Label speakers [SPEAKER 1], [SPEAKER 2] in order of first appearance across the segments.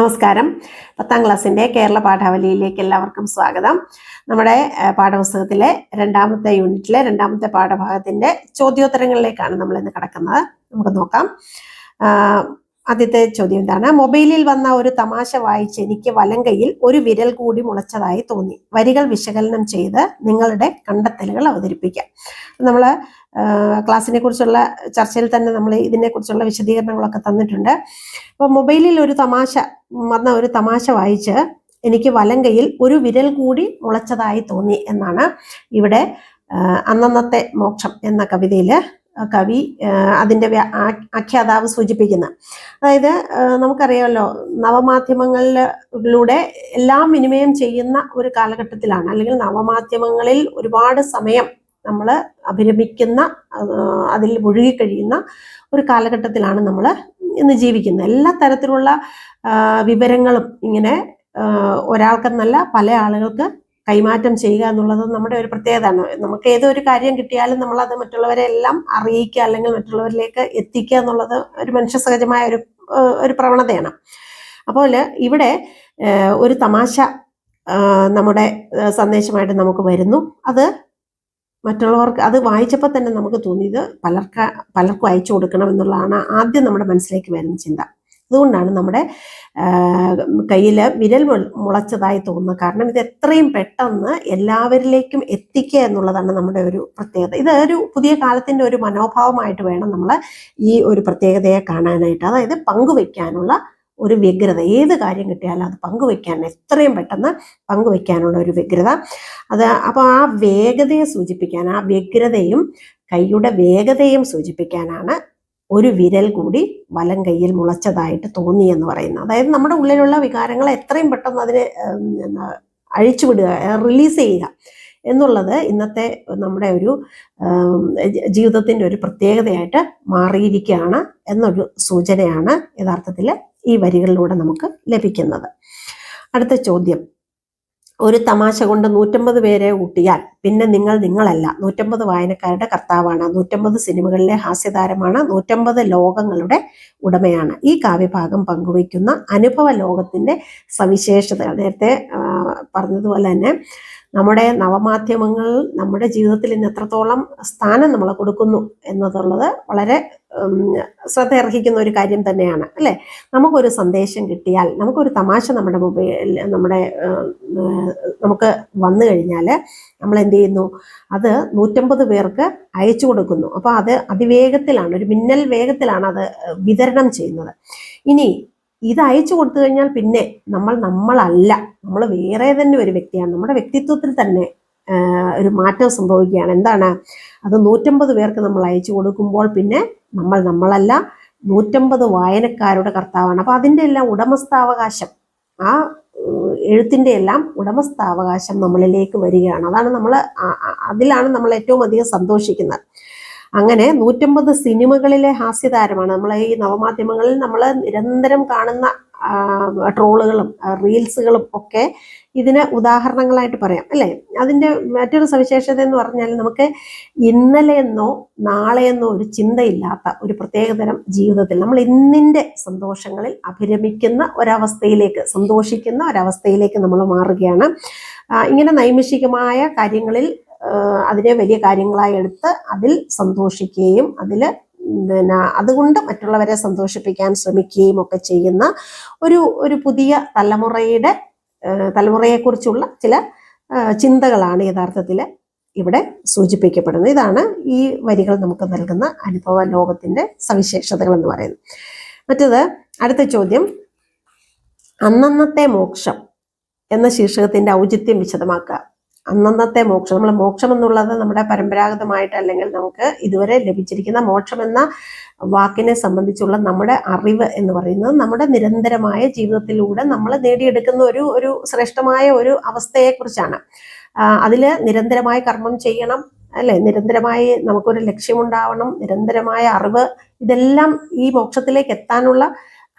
[SPEAKER 1] നമസ്കാരം. പത്താം ക്ലാസ്സിന്റെ കേരള പാഠാവലിയിലേക്ക് എല്ലാവർക്കും സ്വാഗതം. നമ്മുടെ പാഠപുസ്തകത്തിലെ രണ്ടാമത്തെ യൂണിറ്റിലെ രണ്ടാമത്തെ പാഠഭാഗത്തിന്റെ ചോദ്യോത്തരങ്ങളിലേക്കാണ് നമ്മൾ ഇന്ന് കിടക്കുന്നത്. നമുക്ക് നോക്കാം. ആദ്യത്തെ ചോദ്യം എന്താണ് മൊബൈലിൽ വന്ന ഒരു തമാശ വായിച്ച് എനിക്ക് വലങ്കയിൽ ഒരു വിരൽ കൂടി മുളച്ചതായി തോന്നി. വരികൾ വിശകലനം ചെയ്ത് നിങ്ങളുടെ കണ്ടെത്തലുകൾ അവതരിപ്പിക്കാം. നമ്മൾ ക്ലാസ്സിനെ കുറിച്ചുള്ള ചർച്ചയിൽ തന്നെ നമ്മൾ ഇതിനെക്കുറിച്ചുള്ള വിശദീകരണങ്ങളൊക്കെ തന്നിട്ടുണ്ട്. അപ്പൊ മൊബൈലിൽ ഒരു തമാശ വന്ന ഒരു തമാശ വായിച്ച് എനിക്ക് വലങ്കയിൽ ഒരു വിരൽ കൂടി മുളച്ചതായി തോന്നി എന്നാണ് ഇവിടെ അന്നന്നത്തെ മോക്ഷം എന്ന കവിതയിൽ കവി അതിന്റെ ആഖ്യാതാവ് സൂചിപ്പിക്കുന്നത് അതായത് നമുക്കറിയാമല്ലോ നവമാധ്യമങ്ങളിലൂടെ എല്ലാം വിനിമയം ചെയ്യുന്ന ഒരു കാലഘട്ടത്തിലാണ്. അല്ലെങ്കിൽ നവമാധ്യമങ്ങളിൽ ഒരുപാട് സമയം നമ്മൾ അഭിരമിക്കുന്ന അതിൽ മുഴുകിക്കഴിയുന്ന ഒരു കാലഘട്ടത്തിലാണ് നമ്മൾ ഇന്ന് ജീവിക്കുന്നത്. എല്ലാ തരത്തിലുള്ള വിവരങ്ങളും ഇങ്ങനെ ഒരാൾക്കെന്നല്ല പല ആളുകൾക്ക് കൈമാറ്റം ചെയ്യുക എന്നുള്ളത് നമ്മുടെ ഒരു പ്രത്യേകതയാണ്. നമുക്ക് ഏതൊരു കാര്യം കിട്ടിയാലും നമ്മളത് മറ്റുള്ളവരെ എല്ലാം അറിയിക്കുക അല്ലെങ്കിൽ മറ്റുള്ളവരിലേക്ക് എത്തിക്കുക എന്നുള്ളത് ഒരു മനുഷ്യ സഹജമായ ഒരു ഒരു പ്രവണതയാണ്. അപ്പോൾ ഇവിടെ ഒരു തമാശ നമ്മുടെ സന്ദേശമായിട്ട് നമുക്ക് വരുന്നു. അത് മറ്റുള്ളവർക്ക് അത് വായിച്ചപ്പോൾ തന്നെ നമുക്ക് തോന്നിയത് പലർക്ക് പലർക്കും അയച്ചു കൊടുക്കണം എന്നുള്ളതാണ് ആദ്യം നമ്മുടെ മനസ്സിലേക്ക് വരുന്ന ചിന്ത. അതുകൊണ്ടാണ് നമ്മുടെ കയ്യിൽ വിരൽ മുളച്ചതായി തോന്നുന്നത്. കാരണം ഇത് എത്രയും പെട്ടെന്ന് എല്ലാവരിലേക്കും എത്തിക്കുക എന്നുള്ളതാണ് നമ്മുടെ ഒരു പ്രത്യേകത. ഇത് ഒരു പുതിയ കാലത്തിന്റെ ഒരു മനോഭാവമായിട്ട് വേണം നമ്മൾ ഈ ഒരു പ്രത്യേകതയെ കാണാനായിട്ട്. അതായത് പങ്കുവെക്കാനുള്ള ഒരു വ്യഗ്രത. ഏത് കാര്യം കിട്ടിയാലും അത് പങ്കുവെക്കാൻ എത്രയും പെട്ടെന്ന് പങ്കുവെക്കാനുള്ള ഒരു വ്യഗ്രത. അത് അപ്പോൾ ആ വേഗതയെ സൂചിപ്പിക്കാൻ ആ വ്യഗ്രതയും കൈയുടെ വേഗതയും സൂചിപ്പിക്കാനാണ് ഒരു വിരൽ കൂടി വലം കയ്യിൽ മുളച്ചതായിട്ട് തോന്നി എന്ന് പറയുന്നത്. അതായത് നമ്മുടെ ഉള്ളിലുള്ള വികാരങ്ങൾ എത്രയും പെട്ടെന്ന് അതിനെ അഴിച്ചുവിടുക റിലീസ് ചെയ്യുക എന്നുള്ളത് ഇന്നത്തെ നമ്മുടെ ഒരു ജീവിതത്തിന്റെ ഒരു പ്രത്യേകതയായിട്ട് മാറിയിരിക്കുകയാണ് എന്നൊരു സൂചനയാണ് യഥാർത്ഥത്തിൽ ഈ വരികളിലൂടെ നമുക്ക് ലഭിക്കുന്നത്. അടുത്ത ചോദ്യം. ഒരു തമാശ കൊണ്ട് നൂറ്റമ്പത് പേരെ ഊട്ടിയാൽ പിന്നെ നിങ്ങൾ നിങ്ങളല്ല. നൂറ്റമ്പത് വായനക്കാരുടെ കർത്താവാണ്. നൂറ്റമ്പത് സിനിമകളിലെ ഹാസ്യതാരമാണ്. നൂറ്റമ്പത് ലോകങ്ങളുടെ ഉടമയാണ്. ഈ കാവ്യഭാഗം പങ്കുവയ്ക്കുന്ന അനുഭവ ലോകത്തിന്റെ സവിശേഷതകൾ നേരത്തെ പറഞ്ഞതുപോലെ തന്നെ നമ്മുടെ നവമാധ്യമങ്ങൾ നമ്മുടെ ജീവിതത്തിൽ ഇന്ന് എത്രത്തോളം സ്ഥാനം നമ്മൾ കൊടുക്കുന്നു എന്നതുള്ളത് വളരെ ശ്രദ്ധ അർഹിക്കുന്ന ഒരു കാര്യം തന്നെയാണ് അല്ലേ? നമുക്കൊരു സന്ദേശം കിട്ടിയാൽ നമുക്കൊരു തമാശ നമ്മുടെ മൊബൈൽ നമ്മുടെ നമുക്ക് വന്നു കഴിഞ്ഞാൽ നമ്മൾ എന്ത് ചെയ്യുന്നു? അത് നൂറ്റമ്പത് പേർക്ക് അയച്ചു കൊടുക്കുന്നു. അപ്പോൾ അത് അതിവേഗത്തിലാണ് ഒരു മിന്നൽ വേഗത്തിലാണ് അത് വിതരണം ചെയ്യുന്നത്. ഇനി ഇത് അയച്ചു കൊടുത്തു കഴിഞ്ഞാൽ പിന്നെ നമ്മൾ നമ്മളല്ല. നമ്മൾ വേറെ തന്നെ ഒരു വ്യക്തിയാണ്. നമ്മുടെ വ്യക്തിത്വത്തിൽ തന്നെ ഒരു മാറ്റം സംഭവിക്കുകയാണ്. എന്താണ്? അത് നൂറ്റമ്പത് പേർക്ക് നമ്മൾ അയച്ചു കൊടുക്കുമ്പോൾ പിന്നെ നമ്മൾ നമ്മളല്ല നൂറ്റമ്പത് വായനക്കാരുടെ കർത്താവാണ്. അപ്പോൾ അതിന്റെ എല്ലാം ഉടമസ്ഥാവകാശം ആ എഴുത്തിന്റെ എല്ലാം ഉടമസ്ഥാവകാശം നമ്മളിലേക്ക് വരികയാണ്. അതാണ് നമ്മൾ അതിലാണ് നമ്മൾ ഏറ്റവും അധികം സന്തോഷിക്കുന്നത്. അങ്ങനെ നൂറ്റമ്പത് സിനിമകളിലെ ഹാസ്യതാരമാണ്. നമ്മളെ ഈ നവമാധ്യമങ്ങളിൽ നമ്മൾ നിരന്തരം കാണുന്ന ട്രോളുകളും റീൽസുകളും ഒക്കെ ഇതിന് ഉദാഹരണങ്ങളായിട്ട് പറയാം അല്ലേ? അതിന്റെ മറ്റൊരു സവിശേഷത എന്ന് പറഞ്ഞാൽ നമുക്ക് ഇന്നലെയെന്നോ നാളെയെന്നോ ഒരു ചിന്തയില്ലാത്ത ഒരു പ്രത്യേകതരം ജീവിതത്തിൽ നമ്മൾ ഇന്നിന്റെ സന്തോഷങ്ങളിൽ അഭിരമിക്കുന്ന ഒരവസ്ഥയിലേക്ക് സന്തോഷിക്കുന്ന ഒരവസ്ഥയിലേക്ക് നമ്മൾ മാറുകയാണ്. ഇങ്ങനെ നൈമിഷികമായ കാര്യങ്ങളിൽ അതിനെ വലിയ കാര്യങ്ങളായി എടുത്ത് അതിൽ സന്തോഷിക്കുകയും അതിൽ പിന്നെ അതുകൊണ്ട് മറ്റുള്ളവരെ സന്തോഷിപ്പിക്കാൻ ശ്രമിക്കുകയും ഒക്കെ ചെയ്യുന്ന ഒരു ഒരു പുതിയ തലമുറയുടെ തലമുറയെക്കുറിച്ചുള്ള ചില ചിന്തകളാണ് യഥാർത്ഥത്തിൽ ഇവിടെ സൂചിപ്പിക്കപ്പെടുന്നത്. ഇതാണ് ഈ വരികൾ നമുക്ക് നൽകുന്ന അനുഭവ ലോകത്തിന്റെ സവിശേഷതകൾ എന്ന് പറയുന്നത്. മറ്റത് അടുത്ത ചോദ്യം. അന്നന്നത്തെ മോക്ഷം എന്ന ശീർഷകത്തിന്റെ ഔചിത്യം വിശദമാക്കുക. അന്നന്നത്തെ മോക്ഷം നമ്മൾ മോക്ഷം എന്നുള്ളത് നമ്മുടെ പരമ്പരാഗതമായിട്ട് അല്ലെങ്കിൽ നമുക്ക് ഇതുവരെ ലഭിച്ചിരിക്കുന്ന മോക്ഷം എന്ന വാക്കിനെ സംബന്ധിച്ചുള്ള നമ്മുടെ അറിവ് എന്ന് പറയുന്നത് നമ്മുടെ നിരന്തരമായ ജീവിതത്തിലൂടെ നമ്മൾ നേടിയെടുക്കുന്ന ഒരു ഒരു ശ്രേഷ്ഠമായ ഒരു അവസ്ഥയെക്കുറിച്ചാണ്. അതിൽ നിരന്തരമായി കർമ്മം ചെയ്യണം അല്ലെ? നിരന്തരമായി നമുക്കൊരു ലക്ഷ്യമുണ്ടാവണം നിരന്തരമായ അറിവ് ഇതെല്ലാം ഈ മോക്ഷത്തിലേക്ക് എത്താനുള്ള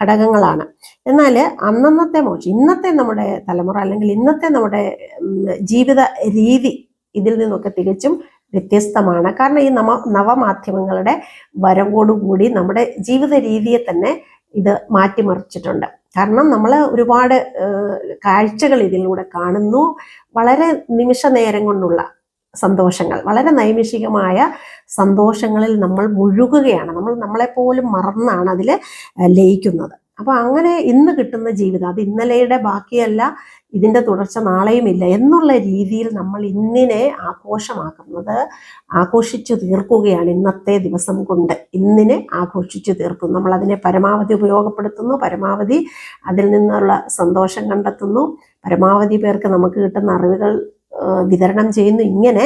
[SPEAKER 1] ഘടകങ്ങളാണ്. എന്നാൽ അന്നന്നത്തെ മോക്ഷം ഇന്നത്തെ നമ്മുടെ തലമുറ അല്ലെങ്കിൽ ഇന്നത്തെ നമ്മുടെ ജീവിത രീതി ഇതിൽ നിന്നൊക്കെ തികച്ചും വ്യത്യസ്തമാണ്. കാരണം ഈ നവ നവമാധ്യമങ്ങളുടെ വരവോടുകൂടി നമ്മുടെ ജീവിത രീതിയെ തന്നെ ഇത് മാറ്റിമറിച്ചിട്ടുണ്ട്. കാരണം നമ്മൾ ഒരുപാട് കാഴ്ചകൾ ഇതിലൂടെ കാണുന്നു. വളരെ നിമിഷ നേരം കൊണ്ടുള്ള സന്തോഷങ്ങൾ. വളരെ നൈമിഷികമായ സന്തോഷങ്ങളിൽ നമ്മൾ മുഴുകുകയാണ്. നമ്മൾ നമ്മളെപ്പോലും മറന്നാണ് അതിൽ ലയിക്കുന്നത്. അപ്പോൾ അങ്ങനെ ഇന്ന് കിട്ടുന്ന ജീവിതം അത് ഇന്നലെയുടെ ബാക്കിയല്ല ഇതിന്റെ തുടർച്ച നാളെയും ഇല്ല എന്നുള്ള രീതിയിൽ നമ്മൾ ഇന്നിനെ ആഘോഷമാക്കുന്നത് ആഘോഷിച്ചു തീർക്കുകയാണ് ഇന്നത്തെ ദിവസം കൊണ്ട്. ഇന്നിനെ ആഘോഷിച്ചു തീർക്കുന്നു. നമ്മൾ അതിനെ പരമാവധി ഉപയോഗപ്പെടുത്തുന്നു പരമാവധി അതിൽ നിന്നുള്ള സന്തോഷം കണ്ടെത്തുന്നു. പരമാവധി പേർക്ക് നമുക്ക് കിട്ടുന്ന അറിവുകൾ വിതരണം ചെയ്യുന്നു. ഇങ്ങനെ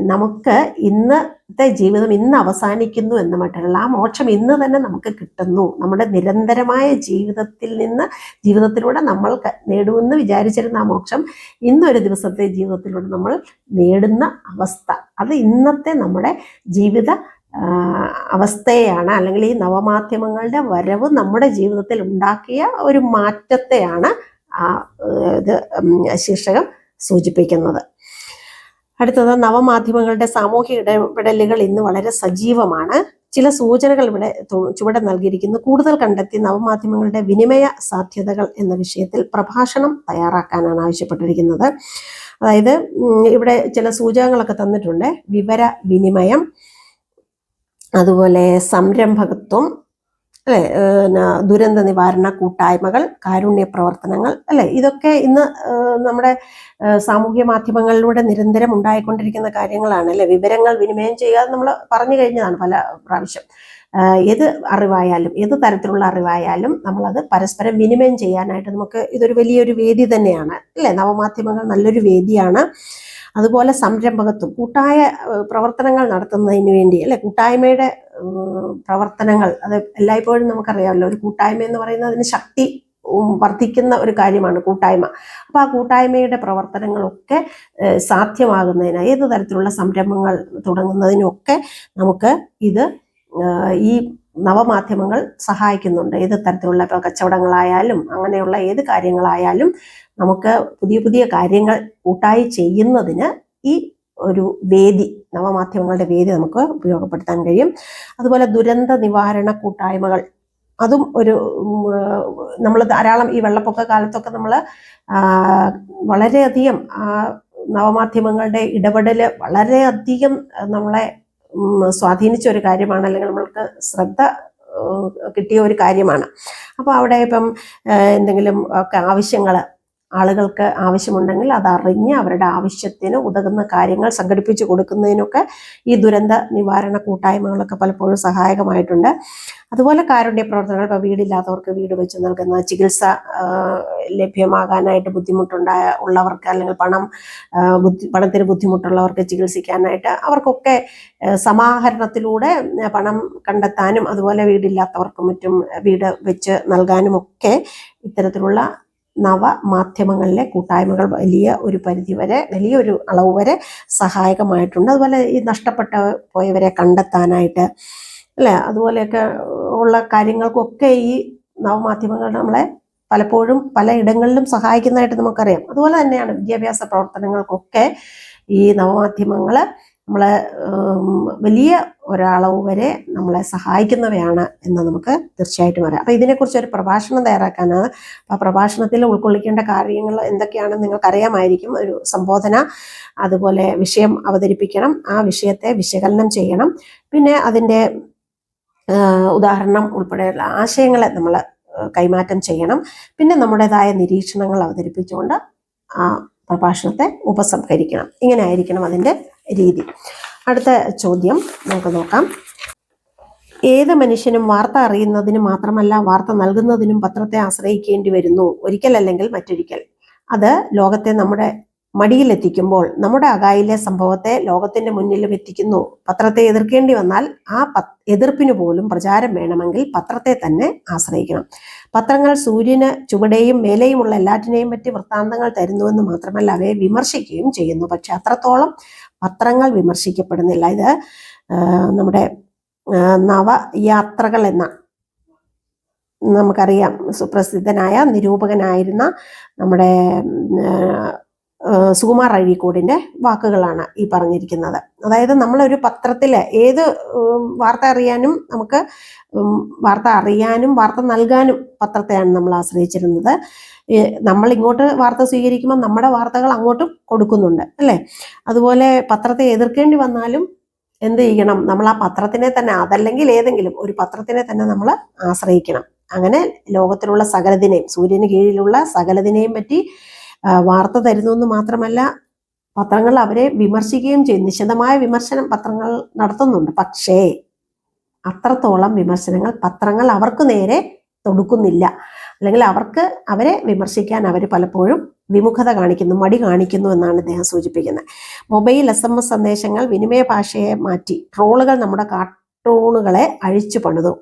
[SPEAKER 1] നമുക്ക് ഇന്നത്തെ ജീവിതം ഇന്ന് അവസാനിക്കുന്നു എന്ന് മറ്റുള്ള ആ മോക്ഷം ഇന്ന് തന്നെ നമുക്ക് കിട്ടുന്നു. നമ്മുടെ നിരന്തരമായ ജീവിതത്തിൽ നിന്ന് ജീവിതത്തിലൂടെ നമ്മൾ നേടുമെന്ന് വിചാരിച്ചിരുന്ന ആ മോക്ഷം ഇന്നൊരു ദിവസത്തെ ജീവിതത്തിലൂടെ നമ്മൾ നേടുന്ന അവസ്ഥ. അത് ഇന്നത്തെ നമ്മുടെ ജീവിത അവസ്ഥയാണ്. അല്ലെങ്കിൽ ഈ നവമാധ്യമങ്ങളുടെ വരവ് നമ്മുടെ ജീവിതത്തിൽ ഉണ്ടാക്കിയ ഒരു മാറ്റത്തെയാണ് ആ ഇത് ശീർഷകം സൂചിപ്പിക്കുന്നത്. അടുത്തത് നവമാധ്യമങ്ങളുടെ സാമൂഹിക ഇടപെടലുകൾ ഇന്ന് വളരെ സജീവമാണ്. ചില സൂചനകൾ ഇവിടെ ചുവടെ നൽകിയിരിക്കുന്നു. കൂടുതൽ കണ്ടെത്തി നവമാധ്യമങ്ങളുടെ വിനിമയ സാധ്യതകൾ എന്ന വിഷയത്തിൽ പ്രഭാഷണം തയ്യാറാക്കാനാണ് ആവശ്യപ്പെട്ടിരിക്കുന്നത്. അതായത് ഇവിടെ ചില സൂചകങ്ങളൊക്കെ തന്നിട്ടുണ്ട്. വിവര വിനിമയം അതുപോലെ സംരംഭകത്വം അല്ലെ? ദുരന്ത നിവാരണ കൂട്ടായ്മകൾ കാരുണ്യ പ്രവർത്തനങ്ങൾ അല്ലെ? ഇതൊക്കെ ഇന്ന് നമ്മുടെ സാമൂഹ്യ മാധ്യമങ്ങളിലൂടെ നിരന്തരം ഉണ്ടായിക്കൊണ്ടിരിക്കുന്ന കാര്യങ്ങളാണ് അല്ലെ? വിവരങ്ങൾ വിനിമയം ചെയ്യുക നമ്മൾ പറഞ്ഞു കഴിഞ്ഞതാണ് പല പ്രാവശ്യം. ഏത് അറിവായാലും ഏത് തരത്തിലുള്ള അറിവായാലും നമ്മളത് പരസ്പരം വിനിമയം ചെയ്യാനായിട്ട് നമുക്ക് ഇതൊരു വലിയൊരു വേദി തന്നെയാണ് അല്ലെ? നവമാധ്യമങ്ങൾ നല്ലൊരു വേദിയാണ്. അതുപോലെ സംരംഭകത്വം കൂട്ടായ പ്രവർത്തനങ്ങൾ നടത്തുന്നതിന് വേണ്ടി അല്ലെ? കൂട്ടായ്മയുടെ പ്രവർത്തനങ്ങൾ. അത് എല്ലായ്പ്പോഴും നമുക്കറിയാമല്ലോ. ഒരു കൂട്ടായ്മ എന്ന് പറയുന്നത് അതിന് ശക്തി വർദ്ധിക്കുന്ന ഒരു കാര്യമാണ് കൂട്ടായ്മ. അപ്പോൾ ആ കൂട്ടായ്മയുടെ പ്രവർത്തനങ്ങളൊക്കെ സാധ്യമാകുന്നതിന് ഏത് തരത്തിലുള്ള സംരംഭങ്ങൾ തുടങ്ങുന്നതിനൊക്കെ നമുക്ക് ഇത് ഈ നവമാധ്യമങ്ങൾ സഹായിക്കുന്നുണ്ട്. ഏത് തരത്തിലുള്ള ഇപ്പോൾ കച്ചവടങ്ങളായാലും അങ്ങനെയുള്ള ഏത് കാര്യങ്ങളായാലും നമുക്ക് പുതിയ പുതിയ കാര്യങ്ങൾ കൂട്ടായി ചെയ്യുന്നതിന് ഈ ഒരു വേദി നവമാധ്യമങ്ങളുടെ വേദി നമുക്ക് ഉപയോഗപ്പെടുത്താൻ കഴിയും. അതുപോലെ ദുരന്ത നിവാരണ കൂട്ടായ്മകൾ. അതും ഒരു നമ്മൾ ധാരാളം ഈ വെള്ളപ്പൊക്ക കാലത്തൊക്കെ നമ്മൾ വളരെയധികം നവമാധ്യമങ്ങളുടെ ഇടപെടൽ വളരെയധികം നമ്മളെ സ്വാധീനിച്ച ഒരു കാര്യമാണ് അല്ലെങ്കിൽ നമ്മൾക്ക് ശ്രദ്ധ കിട്ടിയ ഒരു കാര്യമാണ്. അപ്പോൾ അവിടെ ഇപ്പം എന്തെങ്കിലും ഒക്കെ ആവശ്യങ്ങൾ ആളുകൾക്ക് ആവശ്യമുണ്ടെങ്കിൽ അതറിഞ്ഞ് അവരുടെ ആവശ്യത്തിന് ഉതകുന്ന കാര്യങ്ങൾ സംഘടിപ്പിച്ചു കൊടുക്കുന്നതിനൊക്കെ ഈ ദുരന്ത നിവാരണ കൂട്ടായ്മകളൊക്കെ പലപ്പോഴും സഹായകമായിട്ടുണ്ട്. അതുപോലെ കാരുണ്യ പ്രവർത്തനങ്ങൾ ഇപ്പോൾ വീടില്ലാത്തവർക്ക് വീട് വെച്ച് നൽകുന്ന ചികിത്സ ലഭ്യമാകാനായിട്ട് ബുദ്ധിമുട്ടുണ്ടായ ഉള്ളവർക്ക് അല്ലെങ്കിൽ പണം ബുദ്ധി പണത്തിന് ബുദ്ധിമുട്ടുള്ളവർക്ക് ചികിത്സിക്കാനായിട്ട് അവർക്കൊക്കെ സമാഹരണത്തിലൂടെ പണം കണ്ടെത്താനും അതുപോലെ വീടില്ലാത്തവർക്കും മറ്റും വീട് വെച്ച് നൽകാനുമൊക്കെ ഇത്തരത്തിലുള്ള നവമാധ്യമങ്ങളിലെ കൂട്ടായ്മകൾ വലിയ ഒരു പരിധി വരെ വലിയൊരു അളവ് വരെ സഹായകമായിട്ടുണ്ട്. അതുപോലെ ഈ നഷ്ടപ്പെട്ട പോയവരെ കണ്ടെത്താനായിട്ട് അല്ലേ? അതുപോലെയൊക്കെ ഉള്ള കാര്യങ്ങൾക്കൊക്കെ ഈ നവമാധ്യമങ്ങൾ നമ്മളെ പലപ്പോഴും പല ഇടങ്ങളിലും സഹായിക്കുന്നതായിട്ട് നമുക്കറിയാം. അതുപോലെ തന്നെയാണ് വിദ്യാഭ്യാസ പ്രവർത്തനങ്ങൾക്കൊക്കെ ഈ നവമാധ്യമങ്ങൾ നമ്മളെ വലിയ ഒരളവ് വരെ നമ്മളെ സഹായിക്കുന്നവയാണ് എന്ന് നമുക്ക് തീർച്ചയായിട്ടും പറയാം. അപ്പോൾ ഇതിനെക്കുറിച്ച് ഒരു പ്രഭാഷണം തയ്യാറാക്കാനാണ്. ആ പ്രഭാഷണത്തിൽ ഉൾക്കൊള്ളിക്കേണ്ട കാര്യങ്ങൾ എന്തൊക്കെയാണെന്ന് നിങ്ങൾക്കറിയാമായിരിക്കും. ഒരു സംബോധന അതുപോലെ വിഷയം അവതരിപ്പിക്കണം. ആ വിഷയത്തെ വിശകലനം ചെയ്യണം. പിന്നെ അതിന്റെ ഉദാഹരണം ഉൾപ്പെടെയുള്ള ആശയങ്ങളെ നമ്മൾ കൈമാറ്റം ചെയ്യണം. പിന്നെ നമ്മുടേതായ നിരീക്ഷണങ്ങൾ അവതരിപ്പിച്ചുകൊണ്ട് ആ പ്രഭാഷണത്തെ ഉപസംഹരിക്കണം. ഇങ്ങനെ ആയിരിക്കണം അതിന്റെ രീതി. അടുത്ത ചോദ്യം നമുക്ക് നോക്കാം. ഏത് മനുഷ്യനും വാർത്ത അറിയുന്നതിന് മാത്രമല്ല വാർത്ത നൽകുന്നതിനും പത്രത്തെ ആശ്രയിക്കേണ്ടി വരുന്നു. ഒരിക്കലല്ലെങ്കിൽ മറ്റൊരിക്കൽ. അത് ലോകത്തെ നമ്മുടെ മടിയിലെത്തിക്കുമ്പോൾ നമ്മുടെ അകായിലെ സംഭവത്തെ ലോകത്തിന്റെ മുന്നിലും എത്തിക്കുന്നു. പത്രത്തെ എതിർക്കേണ്ടി വന്നാൽ ആ എതിർപ്പിനു പോലും പ്രചാരം വേണമെങ്കിൽ പത്രത്തെ തന്നെ ആശ്രയിക്കണം. പത്രങ്ങൾ സൂര്യന് ചുവടെയും മേലെയുമുള്ള എല്ലാറ്റിനെയും പറ്റി വൃത്താന്തങ്ങൾ തരുന്നുവെന്ന് മാത്രമല്ല അവയെ വിമർശിക്കുകയും ചെയ്യുന്നു. പക്ഷെ അത്രത്തോളം പത്രങ്ങൾ വിമർശിക്കപ്പെടുന്നില്ല. ഇത് നമ്മുടെ നവയാത്രകൾ എന്ന നമുക്കറിയാം. സുപ്രസിദ്ധനായ നിരൂപകനായിരുന്ന നമ്മുടെ സുകുമാർ അഴീക്കോടിന്റെ വാക്കുകളാണ് ഈ പറഞ്ഞിരിക്കുന്നത്. അതായത് നമ്മളൊരു പത്രത്തിൽ ഏത് വാർത്ത അറിയാനും നമുക്ക് വാർത്ത അറിയാനും വാർത്ത നൽകാനും പത്രത്തെയാണ് നമ്മൾ ആശ്രയിച്ചിരുന്നത്. നമ്മൾ ഇങ്ങോട്ട് വാർത്ത സ്വീകരിക്കുമ്പോൾ നമ്മുടെ വാർത്തകൾ അങ്ങോട്ടും കൊടുക്കുന്നുണ്ട് അല്ലേ? അതുപോലെ പത്രത്തെ എതിർക്കേണ്ടി വന്നാലും എന്ത് ചെയ്യണം? നമ്മൾ ആ പത്രത്തിനെ തന്നെ അതല്ലെങ്കിൽ ഏതെങ്കിലും ഒരു പത്രത്തിനെ തന്നെ നമ്മൾ ആശ്രയിക്കണം. അങ്ങനെ ലോകത്തിലുള്ള സകലതിനെയും സൂര്യന് കീഴിലുള്ള സകലതിനെയും പറ്റി വാർത്ത തരുന്നു എന്ന് മാത്രമല്ല പത്രങ്ങൾ അവരെ വിമർശിക്കുകയും ചെയ്യും. നിശിതമായ വിമർശനം പത്രങ്ങൾ നടത്തുന്നുണ്ട്. പക്ഷേ അത്രത്തോളം വിമർശനങ്ങൾ പത്രങ്ങൾ അവർക്ക് നേരെ തൊടുക്കുന്നില്ല. അല്ലെങ്കിൽ അവർക്ക് അവരെ വിമർശിക്കാൻ അവർ പലപ്പോഴും വിമുഖത കാണിക്കുന്നു മടി കാണിക്കുന്നു എന്നാണ് ഇദ്ദേഹം സൂചിപ്പിക്കുന്നത്. മൊബൈൽ എസ് എം എസ് സന്ദേശങ്ങൾ വിനിമയ ഭാഷയെ മാറ്റി ട്രോളുകൾ നമ്മുടെ കാർട്ടൂണുകളെ അഴിച്ചു പണിതു.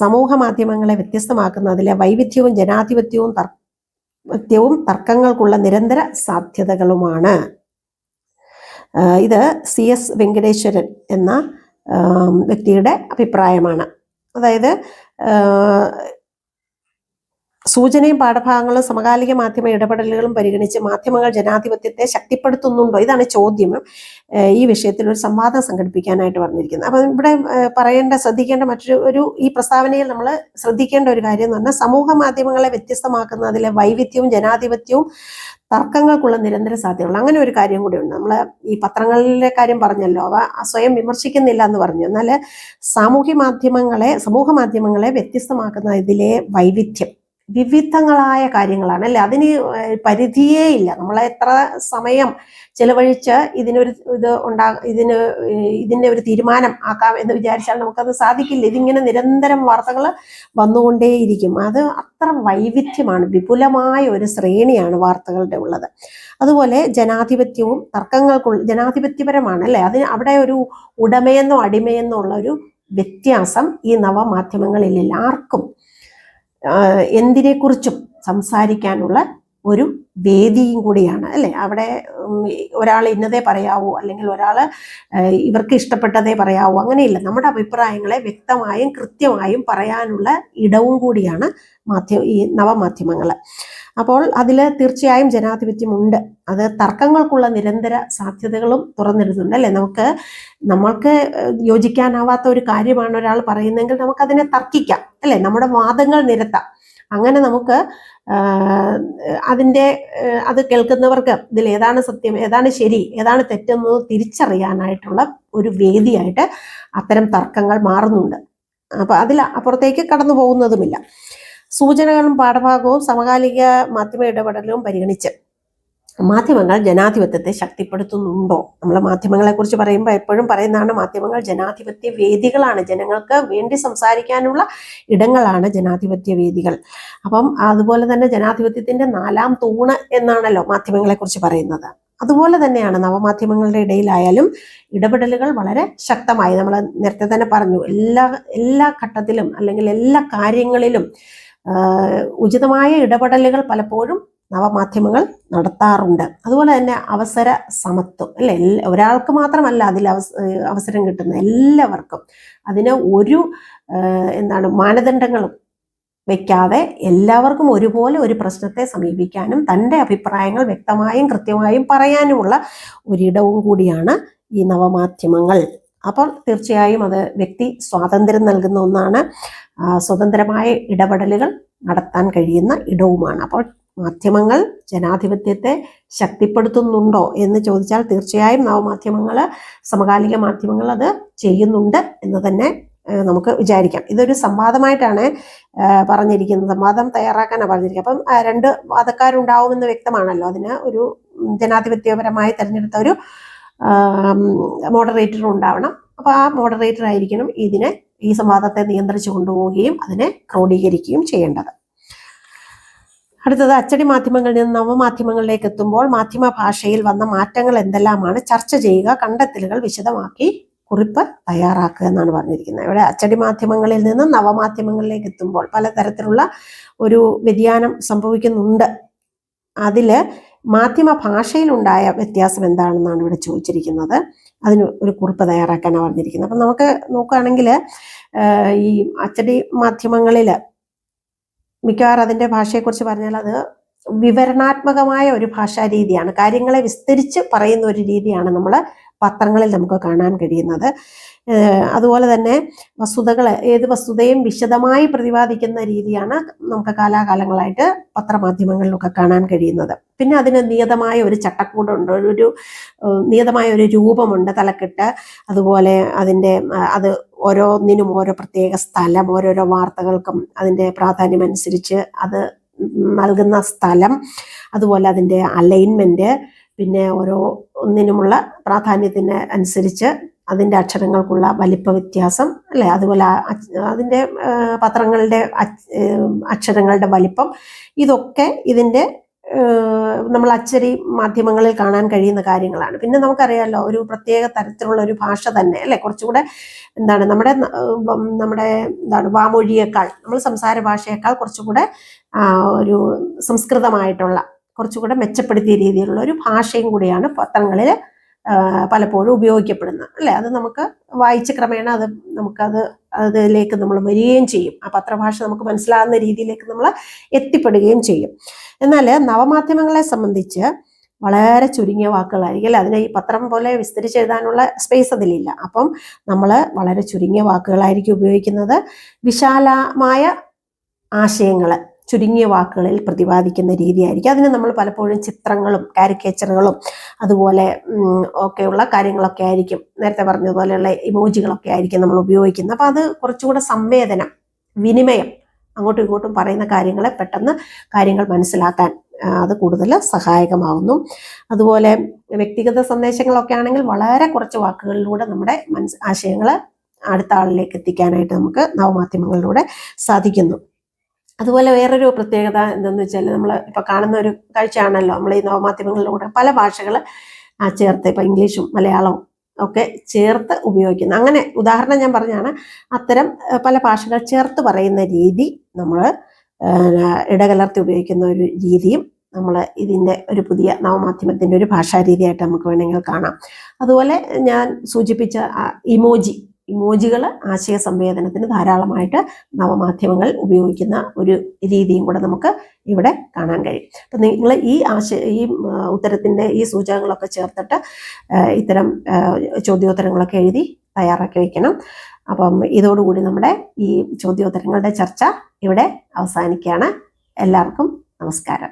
[SPEAKER 1] സമൂഹ മാധ്യമങ്ങളെ വ്യത്യസ്തമാക്കുന്ന. അതിലെ വൈവിധ്യവും ജനാധിപത്യവും തർക്കവും തർക്കങ്ങൾക്കുള്ള നിരന്തര സാധ്യതകളുമാണ്. ഇത് സി എസ് വെങ്കടേശ്വരൻ എന്ന വ്യക്തിയുടെ അഭിപ്രായമാണ്. അതായത് സൂചനയും പാഠഭാഗങ്ങളും സമകാലിക മാധ്യമ ഇടപെടലുകളും പരിഗണിച്ച് മാധ്യമങ്ങൾ ജനാധിപത്യത്തെ ശക്തിപ്പെടുത്തുന്നുണ്ടോ? ഇതാണ് ചോദ്യം. ഈ വിഷയത്തിൽ ഒരു സംവാദം സംഘടിപ്പിക്കാനായിട്ട് പറഞ്ഞിരിക്കുന്നത് അപ്പം ഇവിടെ പറയേണ്ട ശ്രദ്ധിക്കേണ്ട മറ്റൊരു ഒരു ഈ പ്രസ്താവനയിൽ നമ്മൾ ശ്രദ്ധിക്കേണ്ട ഒരു കാര്യം എന്ന് പറഞ്ഞാൽ സമൂഹ മാധ്യമങ്ങളെ വ്യത്യസ്തമാക്കുന്നതിലെ വൈവിധ്യവും ജനാധിപത്യവും തർക്കങ്ങൾക്കുള്ള നിരന്തര സാധ്യതകൾ അങ്ങനെ ഒരു കാര്യം കൂടി ഉണ്ട് നമ്മൾ ഈ പത്രങ്ങളിലെ കാര്യം പറഞ്ഞല്ലോ. അവ സ്വയം വിമർശിക്കുന്നില്ല എന്ന് പറഞ്ഞു. എന്നാൽ സാമൂഹ്യ മാധ്യമങ്ങളെ സമൂഹ മാധ്യമങ്ങളെ വ്യത്യസ്തമാക്കുന്ന ഇതിലെ വൈവിധ്യം വിവിധങ്ങളായ കാര്യങ്ങളാണ്. അല്ലെ? അതിന് പരിധിയേ ഇല്ല. നമ്മൾ എത്ര സമയം ചെലവഴിച്ച് ഇതിനൊരു ഇത് ഉണ്ടാ ഇതിന് ഇതിന്റെ ഒരു തീരുമാനം ആക്കാം എന്ന് വിചാരിച്ചാൽ നമുക്കത് സാധിക്കില്ല. ഇതിങ്ങനെ നിരന്തരം വാർത്തകൾ വന്നുകൊണ്ടേയിരിക്കും. അത് അത്ര വൈവിധ്യമാണ്. വിപുലമായ ഒരു ശ്രേണിയാണ് വാർത്തകളുടെ ഉള്ളത്. അതുപോലെ ജനാധിപത്യവും തർക്കങ്ങൾക്കുള്ള ജനാധിപത്യപരമാണ്. അല്ലേ? അതിന് അവിടെ ഒരു ഉടമയെന്നോ അടിമയെന്നോ ഉള്ള ഒരു വ്യത്യാസം ഈ നവമാധ്യമങ്ങളിലില്ല. ആർക്കും എന്തിനെക്കുറിച്ചും സംസാരിക്കാനുള്ള ഒരു വേദിയും കൂടിയാണ് അല്ലെ? അവിടെ ഒരാൾ ഇന്നതേ പറയാവൂ അല്ലെങ്കിൽ ഒരാൾ ഇവർക്ക് ഇഷ്ടപ്പെട്ടതേ പറയാവൂ അങ്ങനെയില്ല. നമ്മുടെ അഭിപ്രായങ്ങളെ വ്യക്തമായും കൃത്യമായും പറയാനുള്ള ഇടവും കൂടിയാണ് മാധ്യമ ഈ നവമാധ്യമങ്ങൾ അപ്പോൾ അതിൽ തീർച്ചയായും ജനാധിപത്യമുണ്ട് അത് തർക്കങ്ങൾക്കുള്ള നിരന്തര സാധ്യതകളും തുറന്നിരുന്നുണ്ട് അല്ലെ? നമുക്ക് നമ്മൾക്ക് യോജിക്കാനാവാത്ത ഒരു കാര്യമാണ് ഒരാൾ പറയുന്നതെങ്കിൽ നമുക്കതിനെ തർക്കിക്കാം അല്ലെ? നമ്മുടെ വാദങ്ങൾ നിരത്താം. അങ്ങനെ നമുക്ക് അതിന്റെ അത് കേൾക്കുന്നവർക്ക് ഇതിൽ ഏതാണ് സത്യം ഏതാണ് ശരി ഏതാണ് തെറ്റെന്ന് തിരിച്ചറിയാനായിട്ടുള്ള ഒരു വേദിയായിട്ട് അത്തരം തർക്കങ്ങൾ മാറുന്നുണ്ട്. അപ്പൊ അതിൽ അപ്പുറത്തേക്ക് കടന്നു പോകുന്നതുമില്ല. സൂചനകളും പാഠഭാഗവും സമകാലിക മാധ്യമ ഇടപെടലും പരിഗണിച്ച് മാധ്യമങ്ങൾ ജനാധിപത്യത്തെ ശക്തിപ്പെടുത്തുന്നുണ്ടോ? നമ്മൾ മാധ്യമങ്ങളെ കുറിച്ച് പറയുമ്പോൾ എപ്പോഴും പറയുന്നതാണ് മാധ്യമങ്ങൾ ജനാധിപത്യ വേദികളാണ്. ജനങ്ങൾക്ക് വേണ്ടി സംസാരിക്കാനുള്ള ഇടങ്ങളാണ് ജനാധിപത്യ വേദികൾ. അപ്പം അതുപോലെ തന്നെ ജനാധിപത്യത്തിന്റെ നാലാം തൂണ് എന്നാണല്ലോ മാധ്യമങ്ങളെ കുറിച്ച് പറയുന്നത്. അതുപോലെ തന്നെയാണ് നവമാധ്യമങ്ങളുടെ ഇടയിലായാലും ഇടപെടലുകൾ വളരെ ശക്തമായി. നമ്മൾ നേരത്തെ തന്നെ പറഞ്ഞു എല്ലാ എല്ലാ ഘട്ടത്തിലും അല്ലെങ്കിൽ എല്ലാ കാര്യങ്ങളിലും ഉചിതമായ ഇടപെടലുകൾ പലപ്പോഴും നവമാധ്യമങ്ങൾ നടത്താറുണ്ട്. അതുപോലെ തന്നെ അവസര സമത്വം അല്ലെ? ഒരാൾക്ക് മാത്രമല്ല അതിൽ അവസ അവസരം കിട്ടുന്ന എല്ലാവർക്കും. അതിന് ഒരു എന്താണ് മാനദണ്ഡങ്ങളും വെക്കാതെ എല്ലാവർക്കും ഒരുപോലെ ഒരു പ്രശ്നത്തെ സമീപിക്കാനും തന്റെ അഭിപ്രായങ്ങൾ വ്യക്തമായും കൃത്യമായും പറയാനുമുള്ള ഒരിടവും കൂടിയാണ് ഈ നവമാധ്യമങ്ങൾ. അപ്പോൾ തീർച്ചയായും അത് വ്യക്തി സ്വാതന്ത്ര്യം നൽകുന്ന ഒന്നാണ്. സ്വതന്ത്രമായ ഇടപെടലുകൾ നടത്താൻ കഴിയുന്ന ഇടവുമാണ്. അപ്പോൾ മാധ്യമങ്ങൾ ജനാധിപത്യത്തെ ശക്തിപ്പെടുത്തുന്നുണ്ടോ എന്ന് ചോദിച്ചാൽ തീർച്ചയായും നവമാധ്യമങ്ങൾ സമകാലിക മാധ്യമങ്ങൾ അത് ചെയ്യുന്നുണ്ട് എന്ന് തന്നെ നമുക്ക് വിചാരിക്കാം. ഇതൊരു സംവാദമായിട്ടാണ് പറഞ്ഞിരിക്കുന്നത്. സംവാദം തയ്യാറാക്കാനാണ് പറഞ്ഞിരിക്കുന്നത്. അപ്പം രണ്ട് വാദക്കാരുണ്ടാവുമെന്ന് വ്യക്തമാണല്ലോ. അതിന് ഒരു ജനാധിപത്യപരമായി തിരഞ്ഞെടുത്ത ഒരു മോഡറേറ്റർ ഉണ്ടാവണം. അപ്പോൾ ആ മോഡറേറ്റർ ആയിരിക്കണം ഇതിനെ ഈ സംവാദത്തെ നിയന്ത്രിച്ചു കൊണ്ടുപോവുകയും അതിനെ ക്രോഡീകരിക്കുകയും ചെയ്യേണ്ടത്. അടുത്തത് അച്ചടി മാധ്യമങ്ങളിൽ നിന്ന് നവമാധ്യമങ്ങളിലേക്ക് എത്തുമ്പോൾ മാധ്യമ ഭാഷയിൽ വന്ന മാറ്റങ്ങൾ എന്തെല്ലാമാണ്? ചർച്ച ചെയ്യുക കണ്ടെത്തലുകൾ വിശദമാക്കി കുറിപ്പ് തയ്യാറാക്കുക എന്നാണ് പറഞ്ഞിരിക്കുന്നത്. ഇവിടെ അച്ചടി മാധ്യമങ്ങളിൽ നിന്ന് നവമാധ്യമങ്ങളിലേക്ക് എത്തുമ്പോൾ പലതരത്തിലുള്ള ഒരു വ്യതിയാനം സംഭവിക്കുന്നുണ്ട്. അതിൽ മാധ്യമ ഭാഷയിലുണ്ടായ വ്യത്യാസം എന്താണെന്നാണ് ഇവിടെ ചോദിച്ചിരിക്കുന്നത്. അതിന് ഒരു കുറിപ്പ് തയ്യാറാക്കാനാണ് പറഞ്ഞിരിക്കുന്നത്. അപ്പം നമുക്ക് നോക്കുകയാണെങ്കിൽ ഈ അച്ചടി മാധ്യമങ്ങളിൽ മിക്കവാറും അതിന്റെ ഭാഷയെക്കുറിച്ച് പറഞ്ഞാൽ അത് വിവരണാത്മകമായ ഒരു ഭാഷാരീതിയാണ്. കാര്യങ്ങളെ വിസ്തരിച്ച് പറയുന്ന ഒരു രീതിയാണ് നമ്മൾ പത്രങ്ങളിൽ നമുക്ക് കാണാൻ കഴിയുന്നത്. അതുപോലെ തന്നെ വസ്തുതകൾ ഏത് വസ്തുതയും വിശദമായി പ്രതിപാദിക്കുന്ന രീതിയാണ് നമുക്ക് കാലാകാലങ്ങളായിട്ട് പത്രമാധ്യമങ്ങളിലൊക്കെ കാണാൻ കഴിയുന്നത്. പിന്നെ അതിന് നിയതമായ ഒരു ചട്ടക്കൂടുണ്ട് ഒരു നിയതമായ ഒരു രൂപമുണ്ട് തലക്കെട്ട്. അതുപോലെ അതിന്റെ അത് ഓരോന്നിനും ഓരോ പ്രത്യേക സ്ഥലം ഓരോരോ വാർത്തകൾക്കും അതിന്റെ പ്രാധാന്യമനുസരിച്ച് അത് നൽകുന്ന സ്ഥലം. അതുപോലെ അതിന്റെ അലൈൻമെന്റ് പിന്നെ ഓരോ ഒന്നിനുമുള്ള പ്രാധാന്യത്തിന് അനുസരിച്ച് അതിന്റെ അക്ഷരങ്ങൾക്കുള്ള വലിപ്പ വ്യത്യാസം അല്ലേ? അതുപോലെ അതിന്റെ പത്രങ്ങളുടെ അക്ഷരങ്ങളുടെ വലിപ്പം ഇതൊക്കെ ഇതിന്റെ നമ്മൾ അച്ചടി മാധ്യമങ്ങളിൽ കാണാൻ കഴിയുന്ന കാര്യങ്ങളാണ്. പിന്നെ നമുക്കറിയാമല്ലോ ഒരു പ്രത്യേക തരത്തിലുള്ള ഒരു ഭാഷ തന്നെ അല്ലെ? കുറച്ചുകൂടെ എന്താണ് നമ്മുടെ നമ്മുടെ എന്താണ് വാമൊഴിയേക്കാൾ നമ്മൾ സംസാര ഭാഷയേക്കാൾ കുറച്ചുകൂടെ ഒരു സംസ്കൃതമായിട്ടുള്ള കുറച്ചുകൂടെ മെച്ചപ്പെടുത്തിയ രീതിയിലുള്ള ഒരു ഭാഷയും കൂടിയാണ് പത്രങ്ങളിൽ പലപ്പോഴും ഉപയോഗിക്കപ്പെടുന്നത്. അല്ലേ? അത് നമുക്ക് വായിച്ച ക്രമേണ അത് നമുക്കത് അതിലേക്ക് നമ്മൾ വരികയും ചെയ്യും. ആ പത്രഭാഷ നമുക്ക് മനസ്സിലാകുന്ന രീതിയിലേക്ക് നമ്മൾ എത്തിപ്പെടുകയും ചെയ്യും. എന്നാൽ നവമാധ്യമങ്ങളെ സംബന്ധിച്ച് വളരെ ചുരുങ്ങിയ വാക്കുകളായിരിക്കും. അല്ലേ? അതിനെ ഈ പത്രം പോലെ വിസ്തരിച്ചെഴുതാനുള്ള സ്പേസ് അതിലില്ല. അപ്പം നമ്മൾ വളരെ ചുരുങ്ങിയ വാക്കുകളായിരിക്കും ഉപയോഗിക്കുന്നത്. വിശാലമായ ആശയങ്ങൾ ചുരുങ്ങിയ വാക്കുകളിൽ പ്രതിപാദിക്കുന്ന രീതിയായിരിക്കും. അതിന് നമ്മൾ പലപ്പോഴും ചിത്രങ്ങളും കാരിക്കേച്ചറുകളും അതുപോലെ ഒക്കെയുള്ള കാര്യങ്ങളൊക്കെ ആയിരിക്കും. നേരത്തെ പറഞ്ഞതുപോലെയുള്ള ഇമോജികളൊക്കെ ആയിരിക്കും നമ്മൾ ഉപയോഗിക്കുന്നത്. അപ്പം അത് കുറച്ചുകൂടെ സംവേദനം വിനിമയം അങ്ങോട്ടും ഇങ്ങോട്ടും പറയുന്ന കാര്യങ്ങളെ പെട്ടെന്ന് കാര്യങ്ങൾ മനസ്സിലാക്കാൻ അത് കൂടുതൽ സഹായകമാകുന്നു അതുപോലെ വ്യക്തിഗത സന്ദേശങ്ങളൊക്കെ ആണെങ്കിൽ വളരെ കുറച്ച് വാക്കുകളിലൂടെ നമ്മുടെ മനസ് ആശയങ്ങൾ അടുത്ത ആളിലേക്ക് എത്തിക്കാനായിട്ട് നമുക്ക് നവമാധ്യമങ്ങളിലൂടെ സാധിക്കുന്നു. അതുപോലെ വേറൊരു പ്രത്യേകത എന്തെന്ന് വെച്ചാൽ നമ്മൾ ഇപ്പോൾ കാണുന്ന ഒരു കാഴ്ചയാണല്ലോ നമ്മൾ ഈ നവമാധ്യമങ്ങളിലൂടെ പല ഭാഷകൾ ചേർത്ത് ഇപ്പോൾ ഇംഗ്ലീഷും മലയാളവും ഒക്കെ ചേർത്ത് ഉപയോഗിക്കുന്നു. അങ്ങനെ ഉദാഹരണം ഞാൻ പറഞ്ഞാണ് അത്തരം പല ഭാഷകൾ ചേർത്ത് പറയുന്ന രീതി നമ്മൾ ഇടകലർത്തി ഉപയോഗിക്കുന്ന ഒരു രീതിയും നമ്മൾ ഇതിന്റെ ഒരു പുതിയ നവമാധ്യമത്തിന്റെ ഒരു ഭാഷാ രീതിയായിട്ട് നമുക്ക് വേണമെങ്കിൽ കാണാം. അതുപോലെ ഞാൻ സൂചിപ്പിച്ച ഇമോജി ഇമോജികൾ ആശയ സംവേദനത്തിന് ധാരാളമായിട്ട് നവമാധ്യമങ്ങൾ ഉപയോഗിക്കുന്ന ഒരു രീതിയും കൂടെ നമുക്ക് ഇവിടെ കാണാൻ കഴിയും. അപ്പം നിങ്ങൾ ഈ ആശയ ഈ ഉത്തരത്തിന്റെ ഈ സൂചകങ്ങളൊക്കെ ചേർത്തിട്ട് ഇത്തരം ചോദ്യോത്തരങ്ങളൊക്കെ എഴുതി തയ്യാറാക്കി വയ്ക്കണം അപ്പം ഇതോടുകൂടി നമ്മുടെ ഈ ചോദ്യോത്തരങ്ങളുടെ ചർച്ച ഇവിടെ അവസാനിക്കുകയാണ്. എല്ലാവർക്കും നമസ്കാരം.